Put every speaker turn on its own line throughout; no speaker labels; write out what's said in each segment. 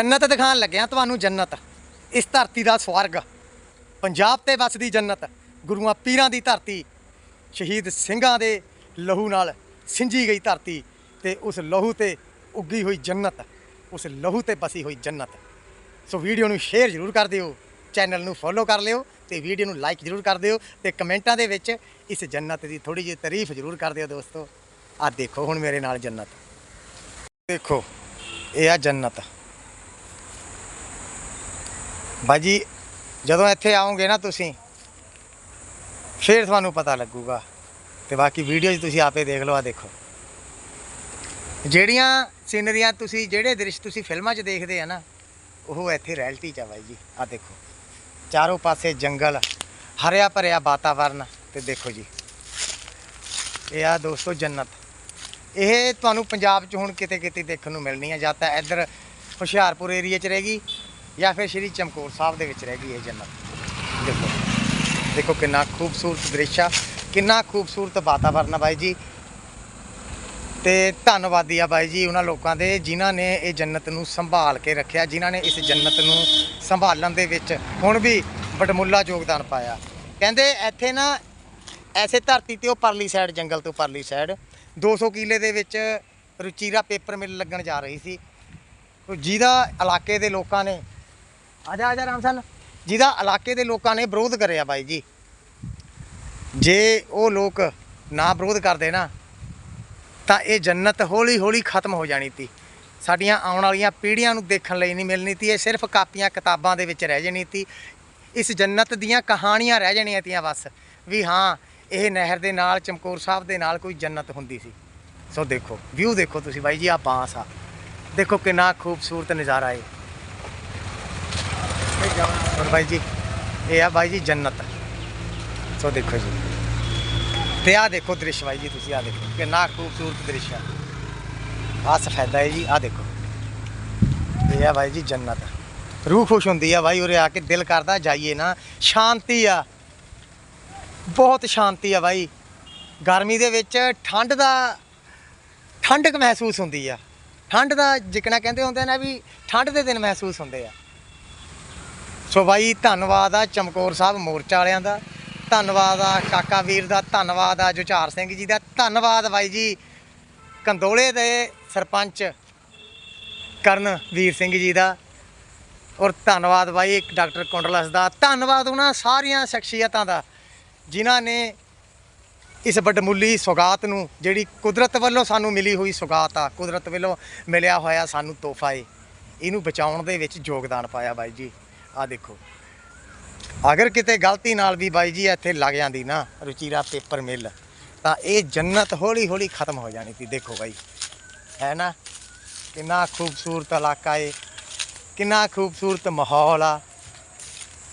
ਜੰਨਤ ਦਿਖਾਣ ਲੱਗਿਆ ਤੁਹਾਨੂੰ ਜੰਨਤ। ਇਸ ਧਰਤੀ ਦਾ ਸਵਰਗ, ਪੰਜਾਬ ਤੇ ਵਸਦੀ ਜੰਨਤ, ਗੁਰੂਆਂ ਪੀਰਾਂ ਦੀ ਧਰਤੀ, ਸ਼ਹੀਦ ਸਿੰਘਾਂ ਦੇ ਲਹੂ ਨਾਲ ਸਿੰਜੀ ਗਈ ਧਰਤੀ ਤੇ ਉਸ ਲਹੂ ਤੇ ਉੱਗੀ ਹੋਈ ਜੰਨਤ, ਉਸ ਲਹੂ ਤੇ ਬਸੀ ਹੋਈ ਜੰਨਤ। ਸੋ ਵੀਡੀਓ ਨੂੰ ਸ਼ੇਅਰ ਜ਼ਰੂਰ ਕਰ ਦਿਓ, ਚੈਨਲ ਨੂੰ ਫੋਲੋ ਕਰ ਲਿਓ ਤੇ ਵੀਡੀਓ ਨੂੰ ਲਾਈਕ ਜ਼ਰੂਰ ਕਰ ਦਿਓ ਤੇ ਕਮੈਂਟਾਂ ਦੇ ਵਿੱਚ ਇਸ ਜੰਨਤ ਦੀ ਥੋੜੀ ਜਿਹੀ ਤਾਰੀਫ ਜ਼ਰੂਰ ਕਰ ਦਿਓ ਦੋਸਤੋ। ਆ ਦੇਖੋ ਹੁਣ ਮੇਰੇ ਨਾਲ ਜੰਨਤ। ਦੇਖੋ, ਇਹ ਆ ਜੰਨਤ। ਬਾਜੀ, ਜਦੋਂ ਇੱਥੇ ਆਓਗੇ ਨਾ ਤੁਸੀਂ, ਫਿਰ ਤੁਹਾਨੂੰ ਪਤਾ ਲੱਗੂਗਾ। ਤੇ ਬਾਕੀ ਵੀਡੀਓ 'ਚ ਤੁਸੀਂ ਆਪੇ ਦੇਖ ਲਓ ਆ ਦੇਖੋ। ਜਿਹੜੀਆਂ ਸੀਨਰੀਆਂ ਤੁਸੀਂ, ਜਿਹੜੇ ਦ੍ਰਿਸ਼ ਤੁਸੀਂ ਫਿਲਮਾਂ 'ਚ ਦੇਖਦੇ ਆ ਨਾ, ਉਹ ਇੱਥੇ ਰਿਐਲਿਟੀ 'ਚ ਆ ਬਾਈ ਜੀ ਆ ਦੇਖੋ। ਚਾਰੋਂ ਪਾਸੇ ਜੰਗਲ, ਹਰਿਆ ਭਰਿਆ ਵਾਤਾਵਰਨ, ਤੇ ਦੇਖੋ ਜੀ। ਇਹ ਆ ਦੋਸਤੋ ਜੰਨਤ। ਇਹ ਤੁਹਾਨੂੰ ਪੰਜਾਬ 'ਚ ਹੁਣ ਕਿਤੇ ਕਿਤੇ ਦੇਖਣ ਨੂੰ ਮਿਲਣੀ ਹੈ ਜਾਂ ਤਾਂ ਇੱਧਰ ਹੁਸ਼ਿਆਰਪੁਰ ਏਰੀਆ 'ਚ ਰਹੇਗੀ ਜਾਂ ਫਿਰ ਸ਼੍ਰੀ ਚਮਕੌਰ ਸਾਹਿਬ ਦੇ ਵਿੱਚ ਰਹਿ ਗਈ ਇਹ ਜੰਨਤ। ਦੇਖੋ ਦੇਖੋ ਕਿੰਨਾ ਖੂਬਸੂਰਤ ਦ੍ਰਿਸ਼ ਆ, ਕਿੰਨਾ ਖੂਬਸੂਰਤ ਵਾਤਾਵਰਨ ਆ ਬਾਈ ਜੀ। ਤੇ ਧੰਨਵਾਦੀ ਆ ਬਾਈ ਜੀ ਉਹਨਾਂ ਲੋਕਾਂ ਦੇ ਜਿਨ੍ਹਾਂ ਨੇ ਇਹ ਜੰਨਤ ਨੂੰ ਸੰਭਾਲ ਕੇ ਰੱਖਿਆ, ਜਿਨ੍ਹਾਂ ਨੇ ਇਸ ਜੰਨਤ ਨੂੰ ਸੰਭਾਲਣ ਦੇ ਵਿੱਚ ਹੁਣ ਵੀ ਬਟਮੁੱਲਾ ਯੋਗਦਾਨ ਪਾਇਆ। ਕਹਿੰਦੇ ਇੱਥੇ ਨਾ ਐਸੇ ਧਰਤੀ ਤੇ ਉਹ ਪਰਲੀ ਸਾਈਡ ਜੰਗਲ ਤੋਂ ਪਰਲੀ ਸਾਈਡ 200 ਕਿਲੇ ਦੇ ਵਿੱਚ ਰੁਚੀਰਾ ਪੇਪਰ ਮਿਲ ਲੱਗਣ ਜਾ ਰਹੀ ਸੀ। ਜਿਹਦਾ ਇਲਾਕੇ ਦੇ ਲੋਕਾਂ ਨੇ ਆ ਜਾ ਆ ਜਾ ਰਾਮ ਸਨ ਜਿਹਦਾ ਇਲਾਕੇ ਦੇ ਲੋਕਾਂ ਨੇ ਵਿਰੋਧ ਕਰਿਆ ਬਾਈ ਜੀ। ਜੇ ਉਹ ਲੋਕ ਨਾ ਵਿਰੋਧ ਕਰਦੇ ਨਾ, ਤਾਂ ਇਹ ਜੰਨਤ ਹੌਲੀ ਹੌਲੀ ਖਤਮ ਹੋ ਜਾਣੀ ਤੀ। ਸਾਡੀਆਂ ਆਉਣ ਵਾਲੀਆਂ ਪੀੜ੍ਹੀਆਂ ਨੂੰ ਦੇਖਣ ਲਈ ਨਹੀਂ ਮਿਲਣੀ ਤੀ, ਇਹ ਸਿਰਫ ਕਾਪੀਆਂ ਕਿਤਾਬਾਂ ਦੇ ਵਿੱਚ ਰਹਿ ਜਾਣੀ ਤੀ। ਇਸ ਜੰਨਤ ਦੀਆਂ ਕਹਾਣੀਆਂ ਰਹਿ ਜਾਣੀਆਂ ਤੀਆਂ ਬਸ, ਵੀ ਹਾਂ, ਇਹ ਨਹਿਰ ਦੇ ਨਾਲ, ਚਮਕੌਰ ਸਾਹਿਬ ਦੇ ਨਾਲ ਕੋਈ ਜੰਨਤ ਹੁੰਦੀ ਸੀ। ਸੋ ਦੇਖੋ ਵਿਊ ਦੇਖੋ ਤੁਸੀਂ ਬਾਈ ਜੀ ਆ ਬਾਂਸ ਆ। ਦੇਖੋ ਕਿੰਨਾ ਖੂਬਸੂਰਤ ਨਜ਼ਾਰਾ ਹੈ ਔਰ ਬਾਈ ਜੀ, ਇਹ ਆ ਬਾਈ ਜੀ ਜੰਨਤ। ਸੋ ਦੇਖੋ ਜੀ। ਤੇ ਆ ਦੇਖੋ ਦ੍ਰਿਸ਼ ਬਾਈ ਜੀ, ਤੁਸੀਂ ਆ ਦੇਖੋ। ਕਿੰਨਾ ਖੂਬਸੂਰਤ ਦ੍ਰਿਸ਼ ਆ। ਆ ਸਫੈਦਾ ਹੈ ਜੀ ਆ ਦੇਖੋ। ਇਹ ਆ ਬਾਈ ਜੀ ਜੰਨਤ। ਰੂਹ ਖੁਸ਼ ਹੁੰਦੀ ਆ ਬਾਈ, ਉਰੇ ਆ ਕੇ ਦਿਲ ਕਰਦਾ ਜਾਈਏ ਨਾ। ਸ਼ਾਂਤੀ ਆ। ਬਹੁਤ ਸ਼ਾਂਤੀ ਆ ਬਾਈ। ਗਰਮੀ ਦੇ ਵਿੱਚ ਠੰਡ ਦਾ, ਠੰਡਕ ਮਹਿਸੂਸ ਹੁੰਦੀ ਆ। ਠੰਡ ਦਾ ਜਿਕਣਾ ਕਹਿੰਦੇ ਹੁੰਦੇ ਨੇ ਵੀ ਠੰਡ ਦੇ ਦਿਨ ਮਹਿਸੂਸ ਹੁੰਦੇ ਆ। ਸੋ ਬਾਈ, ਧੰਨਵਾਦ ਆ ਚਮਕੌਰ ਸਾਹਿਬ ਮੋਰਚਾ ਵਾਲਿਆਂ ਦਾ। ਧੰਨਵਾਦ ਆ ਕਾਕਾ ਵੀਰ ਦਾ, ਧੰਨਵਾਦ ਆ ਜੁਝਾਰ ਸਿੰਘ ਜੀ ਦਾ। ਧੰਨਵਾਦ ਬਾਈ ਜੀ, ਕੰਦੋਲੇ ਦੇ ਸਰਪੰਚ ਕਰਨ ਵੀਰ ਸਿੰਘ ਜੀ ਦਾ। ਔਰ ਧੰਨਵਾਦ ਬਾਈ ਡਾਕਟਰ ਕੁੰਡਲਸ ਦਾ। ਧੰਨਵਾਦ ਉਹਨਾਂ ਸਾਰੀਆਂ ਸ਼ਖਸੀਅਤਾਂ ਦਾ, ਜਿਨ੍ਹਾਂ ਨੇ ਇਸ ਵੱਡਮੁੱਲੀ ਸੌਗਾਤ ਨੂੰ, ਜਿਹੜੀ ਕੁਦਰਤ ਵੱਲੋਂ ਸਾਨੂੰ ਮਿਲੀ ਹੋਈ ਸੌਗਾਤ ਆ, ਕੁਦਰਤ ਵੱਲੋਂ ਮਿਲਿਆ ਹੋਇਆ ਸਾਨੂੰ ਤੋਹਫਾ ਏ। ਇਹਨੂੰ ਬਚਾਉਣ ਦੇ ਵਿੱਚ ਯੋਗਦਾਨ ਪਾਇਆ ਬਾਈ ਜੀ। ਆ ਦੇਖੋ। ਅਗਰ ਕਿਤੇ ਗਲਤੀ ਨਾਲ ਵੀ ਬਾਈ ਜੀ ਇੱਥੇ ਲੱਗ ਜਾਂਦੀ ਨਾ ਰੁਚੀਰਾ ਪੇਪਰ ਮਿਲ, ਤਾਂ ਇਹ ਜੰਨਤ ਹੌਲੀ ਹੌਲੀ ਖਤਮ ਹੋ ਜਾਣੀ ਸੀ। ਦੇਖੋ ਬਾਈ, ਹੈ ਨਾ? ਕਿੰਨਾ ਖੂਬਸੂਰਤ ਇਲਾਕਾ ਏ, ਕਿੰਨਾ ਖੂਬਸੂਰਤ ਮਾਹੌਲ ਆ।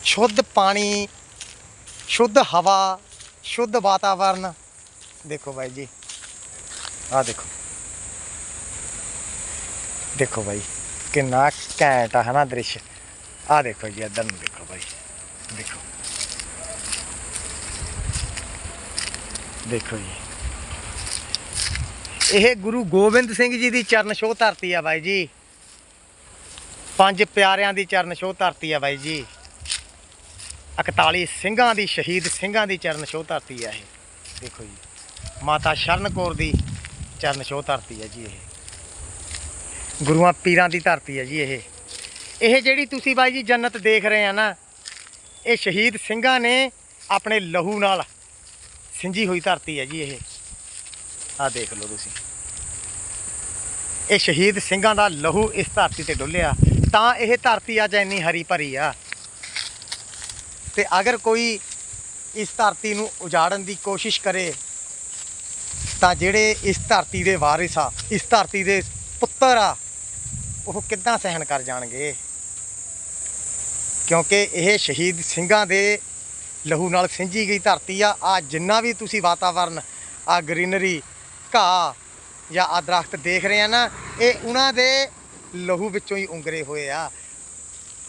ਸ਼ੁੱਧ ਪਾਣੀ, ਸ਼ੁੱਧ ਹਵਾ, ਸ਼ੁੱਧ ਵਾਤਾਵਰਨ। ਦੇਖੋ ਬਾਈ ਜੀ ਆ ਦੇਖੋ। ਦੇਖੋ ਬਾਈ, ਕਿੰਨਾ ਘੈਂਟ ਆ ਹਨਾ ਦ੍ਰਿਸ਼? ਆ ਦੇਖੋ ਜੀ, ਇੱਧਰ ਨੂੰ ਦੇਖੋ ਬਾਈ। ਦੇਖੋ। ਦੇਖੋ ਜੀ। ਇਹ ਗੁਰੂ ਗੋਬਿੰਦ ਸਿੰਘ ਜੀ ਦੀ ਚਰਨ ਛੋਹ ਧਰਤੀ ਆ ਬਾਈ ਜੀ। ਪੰਜ ਪਿਆਰਿਆਂ ਦੀ ਚਰਨ ਛੋਹ ਧਰਤੀ ਆ ਬਾਈ ਜੀ। 41 ਸਿੰਘਾਂ ਦੀ, ਸ਼ਹੀਦ ਸਿੰਘਾਂ ਦੀ ਚਰਨ ਛੋਹ ਧਰਤੀ ਆ ਇਹ। ਦੇਖੋ ਜੀ। ਮਾਤਾ ਸ਼ਰਨ ਕੌਰ ਦੀ ਚਰਨ ਛੋਹ ਧਰਤੀ ਆ ਜੀ ਇਹ। ਗੁਰੂਆਂ ਪੀਰਾਂ ਦੀ ਧਰਤੀ ਆ ਜੀ ਇਹ। ਇਹ ਜਿਹੜੀ ਤੁਸੀਂ ਬਾਈ ਜੀ ਜੰਨਤ ਦੇਖ ਰਹੇ ਆ ਨਾ, ਇਹ ਸ਼ਹੀਦ ਸਿੰਘਾਂ ਨੇ ਆਪਣੇ ਲਹੂ ਨਾਲ ਸਿੰਜੀ ਹੋਈ ਧਰਤੀ ਹੈ ਜੀ ਇਹ। ਆ ਦੇਖ ਲਓ ਤੁਸੀਂ। ਇਹ ਸ਼ਹੀਦ ਸਿੰਘਾਂ ਦਾ ਲਹੂ ਇਸ ਧਰਤੀ ਤੇ ਡੁੱਲਿਆ, ਤਾਂ ਇਹ ਧਰਤੀ ਅੱਜ ਇੰਨੀ ਹਰੀ ਭਰੀ ਆ। ਤੇ ਅਗਰ ਕੋਈ ਇਸ ਧਰਤੀ ਨੂੰ ਉਜਾੜਨ ਦੀ ਕੋਸ਼ਿਸ਼ ਕਰੇ, ਤਾਂ ਜਿਹੜੇ ਇਸ ਧਰਤੀ ਦੇ ਵਾਰਿਸ ਆ, ਇਸ ਧਰਤੀ ਦੇ ਪੁੱਤਰ ਆ, ਉਹ ਕਿੱਦਾਂ ਸਹਿਣ ਕਰ ਜਾਣਗੇ? ਕਿਉਂਕਿ ਇਹ ਸ਼ਹੀਦ ਸਿੰਘਾਂ ਦੇ ਲਹੂ ਨਾਲ ਸਿੰਜੀ ਗਈ ਧਰਤੀ ਆ। ਆ ਜਿੰਨਾ ਵੀ ਤੁਸੀਂ ਵਾਤਾਵਰਨ ਆ ਗ੍ਰੀਨਰੀ, ਘਾਹ ਜਾਂ ਆ ਦਰਖਤ ਦੇਖ ਰਹੇ ਆ ਨਾ, ਇਹ ਉਹਨਾਂ ਦੇ ਲਹੂ ਵਿੱਚੋਂ ਹੀ ਉਂਗਰੇ ਹੋਏ ਆ।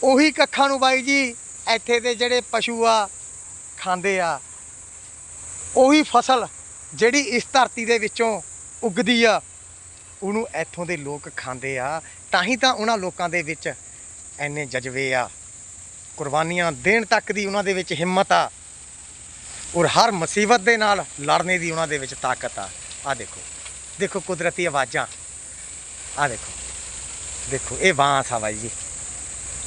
ਉਹੀ ਕੱਖਾਂ ਨੂੰ ਬਾਈ ਜੀ, ਇੱਥੇ ਦੇ ਜਿਹੜੇ ਪਸ਼ੂ ਆ, ਖਾਂਦੇ ਆ। ਉਹੀ ਫਸਲ ਜਿਹੜੀ ਇਸ ਧਰਤੀ ਦੇ ਵਿੱਚੋਂ ਉੱਗਦੀ ਆ, ਉਹਨੂੰ ਇੱਥੋਂ ਦੇ ਲੋਕ ਖਾਂਦੇ ਆ। ਤਾਂ ਹੀ ਤਾਂ ਉਹਨਾਂ ਲੋਕਾਂ ਦੇ ਵਿੱਚ ਐਨੇ ਜਜ਼ਬੇ ਆ। ਕੁਰਬਾਨੀਆਂ ਦੇਣ ਤੱਕ ਦੀ ਉਹਨਾਂ ਦੇ ਵਿੱਚ ਹਿੰਮਤ ਆ। ਔਰ ਹਰ ਮੁਸੀਬਤ ਦੇ ਨਾਲ ਲੜਨੇ ਦੀ ਉਹਨਾਂ ਦੇ ਵਿੱਚ ਤਾਕਤ ਆ। ਆ ਦੇਖੋ ਦੇਖੋ ਕੁਦਰਤੀ ਆਵਾਜ਼ਾਂ। ਆ ਦੇਖੋ ਦੇਖੋ, ਇਹ ਬਾਂਸ ਆ ਬਾਈ ਜੀ।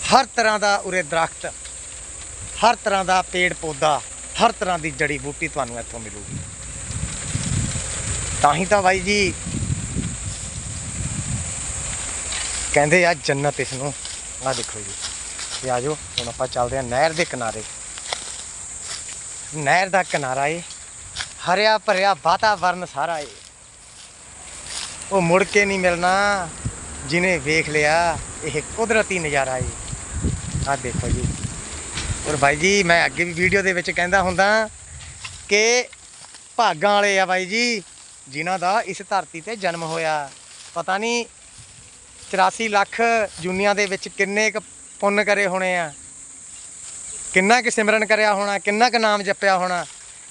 ਹਰ ਤਰ੍ਹਾਂ ਦਾ ਉਰੇ ਦਰਖਤ, ਹਰ ਤਰ੍ਹਾਂ ਦਾ ਪੇੜ ਪੌਦਾ, ਹਰ ਤਰ੍ਹਾਂ ਦੀ ਜੜੀ ਬੂਟੀ ਤੁਹਾਨੂੰ ਇੱਥੋਂ ਮਿਲੂਗੀ। ਤਾਂ ਹੀ ਤਾਂ ਬਾਈ ਜੀ ਕਹਿੰਦੇ ਆ ਜੰਨਤ ਇਸ ਨੂੰ। ਆ ਦੇਖੋ ਜੀ। ਤੇ ਆ ਜਾਓ, ਹੁਣ ਆਪਾਂ ਚੱਲਦੇ ਹਾਂ ਨਹਿਰ ਦੇ ਕਿਨਾਰੇ। ਨਹਿਰ ਦਾ ਕਿਨਾਰਾ ਏ, ਹਰਿਆ ਭਰਿਆ ਵਾਤਾਵਰਨ ਸਾਰਾ ਏ। ਉਹ ਮੁੜ ਕੇ ਨਹੀਂ ਮਿਲਣਾ ਜਿਹਨੇ ਵੇਖ ਲਿਆ, ਇਹ ਕੁਦਰਤੀ ਨਜ਼ਾਰਾ ਏ। ਆ ਦੇਖੋ ਜੀ। ਔਰ ਬਾਈ ਜੀ, ਮੈਂ ਅੱਗੇ ਵੀ ਵੀਡੀਓ ਦੇ ਵਿੱਚ ਕਹਿੰਦਾ ਹੁੰਦਾ ਕਿ ਭਾਗਾਂ ਵਾਲੇ ਆ ਬਾਈ ਜੀ, ਜਿਨ੍ਹਾਂ ਦਾ ਇਸ ਧਰਤੀ ਤੇ ਜਨਮ ਹੋਇਆ। ਪਤਾ ਨਹੀਂ 84 ਲੱਖ ਜੁਨੀਆਂ ਦੇ ਵਿੱਚ ਕਿੰਨੇ ਕੁ ਪੁੰਨ ਕਰੇ ਹੋਣੇ ਆ। ਕਿੰਨਾ ਕੁ ਸਿਮਰਨ ਕਰਿਆ ਹੋਣਾ, ਕਿੰਨਾ ਕੁ ਨਾਮ ਜਪਿਆ ਹੋਣਾ,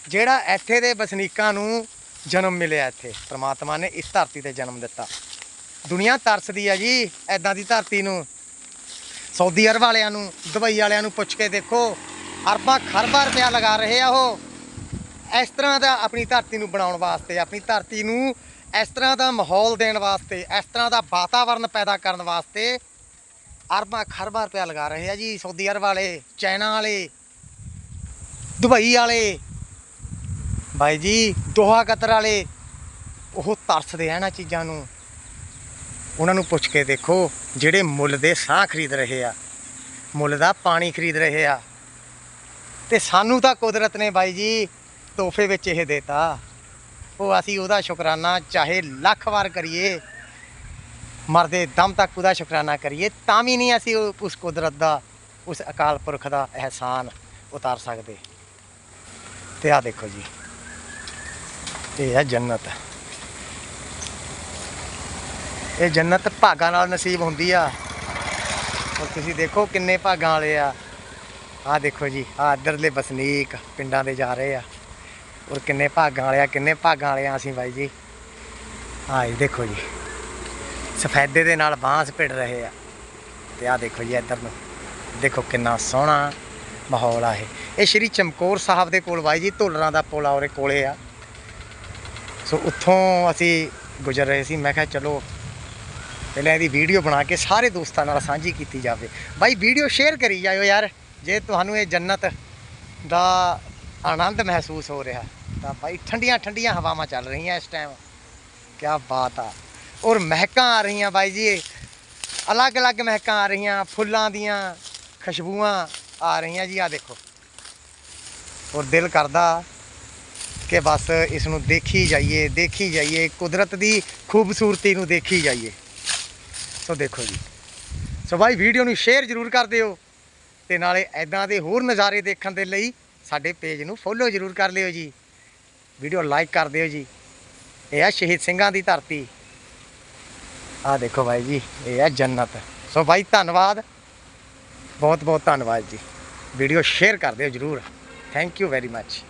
ਜਿਹੜਾ ਇੱਥੇ ਦੇ ਵਸਨੀਕਾਂ ਨੂੰ ਜਨਮ ਮਿਲਿਆ ਇੱਥੇ। ਪ੍ਰਮਾਤਮਾ ਨੇ ਇਸ ਧਰਤੀ ਤੇ ਜਨਮ ਦਿੱਤਾ। ਦੁਨੀਆ ਤਰਸਦੀ ਆ ਜੀ ਐਦਾਂ ਦੀ ਧਰਤੀ ਨੂੰ। ਸਾਊਦੀ ਅਰਬ ਵਾਲਿਆਂ ਨੂੰ, ਦੁਬਈ ਵਾਲਿਆਂ ਨੂੰ ਪੁੱਛ ਕੇ ਦੇਖੋ, ਅਰਬਾਂ ਖਰਬਾਂ ਰੁਪਇਆ ਲਗਾ ਰਹੇ ਆ ਉਹ। ਇਸ ਤਰ੍ਹਾਂ ਦਾ ਆਪਣੀ ਧਰਤੀ ਨੂੰ ਬਣਾਉਣ ਵਾਸਤੇ, ਆਪਣੀ ਧਰਤੀ ਨੂੰ ਇਸ ਤਰ੍ਹਾਂ ਦਾ ਮਾਹੌਲ ਦੇਣ ਵਾਸਤੇ, ਇਸ ਤਰ੍ਹਾਂ ਦਾ ਵਾਤਾਵਰਨ ਪੈਦਾ ਕਰਨ ਵਾਸਤੇ ਅਰਬਾਂ ਖਰਬਾਂ ਰੁਪਇਆ ਲਗਾ ਰਹੇ ਆ ਜੀ, ਸਾਊਦੀ ਅਰਬ ਵਾਲੇ, ਚਾਈਨਾ ਵਾਲੇ, ਦੁਬਈ ਵਾਲੇ। ਬਾਈ ਜੀ, ਦੋਹਾ ਕਤਰ ਵਾਲੇ, ਉਹ ਤਰਸਦੇ ਆ ਇਹਨਾਂ ਚੀਜ਼ਾਂ ਨੂੰ। ਉਹਨਾਂ ਨੂੰ ਪੁੱਛ ਕੇ ਦੇਖੋ, ਜਿਹੜੇ ਮੁੱਲ ਦੇ ਸਾਹ ਖਰੀਦ ਰਹੇ ਆ, ਮੁੱਲ ਦਾ ਪਾਣੀ ਖਰੀਦ ਰਹੇ ਆ। ਤੇ ਸਾਨੂੰ ਤਾਂ ਕੁਦਰਤ ਨੇ ਬਾਈ ਜੀ, ਤੋਹਫੇ ਵਿੱਚ ਇਹ ਦੇਤਾ। ਉਹ ਅਸੀਂ ਉਹਦਾ ਸ਼ੁਕਰਾਨਾ ਚਾਹੇ ਲੱਖ ਵਾਰ ਕਰੀਏ ਮਰਦੇ ਦਮ ਤੱਕ ਉਹਦਾ ਸ਼ੁਕਰਾਨਾ ਕਰੀਏ, ਤਾਂ ਵੀ ਨਹੀਂ ਅਸੀਂ ਉਸ ਕੁਦਰਤ ਦਾ, ਉਸ ਅਕਾਲ ਪੁਰਖ ਦਾ ਅਹਿਸਾਨ ਉਤਾਰ ਸਕਦੇ। ਤੇ ਆ ਦੇਖੋ ਜੀ। ਇਹ ਹੈ ਜੰਨਤ। ਇਹ ਜੰਨਤ ਭਾਗਾਂ ਨਾਲ ਨਸੀਬ ਹੁੰਦੀ ਆ। ਔਰ ਤੁਸੀਂ ਦੇਖੋ ਕਿੰਨੇ ਭਾਗਾਂ ਵਾਲੇ ਆ। ਆ ਦੇਖੋ ਜੀ ਆ ਇੱਧਰਲੇ ਵਸਨੀਕ ਪਿੰਡਾਂ ਦੇ ਜਾ ਰਹੇ ਆ। ਔਰ ਕਿੰਨੇ ਭਾਗਾਂ ਵਾਲੇ ਆ, ਕਿੰਨੇ ਭਾਗਾਂ ਵਾਲੇ ਆ ਅਸੀਂ ਬਾਈ ਜੀ। ਆ ਇਹ ਦੇਖੋ ਜੀ। ਸਫੈਦੇ ਦੇ ਨਾਲ ਬਾਂਸ ਭਿੜ ਰਹੇ ਆ। ਤੇ ਆ ਦੇਖੋ ਜੀ ਇੱਧਰ ਨੂੰ। ਦੇਖੋ ਕਿੰਨਾ ਸੋਹਣਾ ਮਾਹੌਲ ਆ ਇਹ। ਇਹ ਸ਼੍ਰੀ ਚਮਕੌਰ ਸਾਹਿਬ ਦੇ ਕੋਲ ਬਾਈ ਜੀ ਢੋਲਰਾਂ ਦਾ ਪੁਲ ਔਰੇ ਕੋਲੇ ਆ। ਸੋ ਉੱਥੋਂ ਅਸੀਂ ਗੁਜ਼ਰ ਰਹੇ ਸੀ। ਮੈਂ ਕਿਹਾ ਚਲੋ, ਪਹਿਲਾਂ ਇਹਦੀ ਵੀਡੀਓ ਬਣਾ ਕੇ ਸਾਰੇ ਦੋਸਤਾਂ ਨਾਲ ਸਾਂਝੀ ਕੀਤੀ ਜਾਵੇ। ਬਾਈ, ਵੀਡੀਓ ਸ਼ੇਅਰ ਕਰੀ ਜਾਇਓ ਯਾਰ। ਜੇ ਤੁਹਾਨੂੰ ਇਹ ਜੰਨਤ ਦਾ ਆਨੰਦ ਮਹਿਸੂਸ ਹੋ ਰਿਹਾ, ਤਾਂ ਬਾਈ ਠੰਡੀਆਂ ਠੰਡੀਆਂ ਹਵਾਵਾਂ ਚੱਲ ਰਹੀਆਂ ਇਸ ਟਾਈਮ ਕੀ ਬਾਤ ਆ। ਔਰ ਮਹਿਕਾਂ ਆ ਰਹੀਆਂ ਬਾਈ ਜੀ। ਅਲੱਗ-ਅਲੱਗ ਮਹਿਕਾਂ ਆ ਰਹੀਆਂ, ਫੁੱਲਾਂ ਦੀਆਂ, ਖੁਸ਼ਬੂਆਂ ਆ ਰਹੀਆਂ ਜੀ ਆ ਦੇਖੋ। ਔਰ ਦਿਲ ਕਰਦਾ ਕਿ ਬਸ ਇਸ ਨੂੰ ਦੇਖੀ ਜਾਈਏ ਦੇਖੀ ਜਾਈਏ, ਕੁਦਰਤ ਦੀ ਖੂਬਸੂਰਤੀ ਨੂੰ ਦੇਖੀ ਜਾਈਏ। ਸੋ ਦੇਖੋ ਜੀ। ਸੋ ਬਾਈ, ਵੀਡੀਓ ਨੂੰ ਸ਼ੇਅਰ ਜ਼ਰੂਰ ਕਰ ਦਿਓ ਤੇ ਨਾਲੇ ਐਦਾਂ ਦੇ ਹੋਰ ਨਜ਼ਾਰੇ ਦੇਖਣ ਦੇ ਲਈ ਸਾਡੇ ਪੇਜ ਨੂੰ ਫੋਲੋ ਜ਼ਰੂਰ ਕਰ ਲਿਓ ਜੀ। ਵੀਡੀਓ ਲਾਈਕ ਕਰ ਦਿਓ ਜੀ। ਇਹ ਆ ਸ਼ਹੀਦ ਸਿੰਘਾਂ ਦੀ ਧਰਤੀ। ਆ ਦੇਖੋ ਭਾਈ ਜੀ, ਇਹ ਹੈ ਜੰਨਤ। ਸੋ ਭਾਈ ਧੰਨਵਾਦ। ਬਹੁਤ ਬਹੁਤ ਧੰਨਵਾਦ ਜੀ। ਵੀਡੀਓ ਸ਼ੇਅਰ ਕਰ ਦਿਓ ਜ਼ਰੂਰ। Thank you very much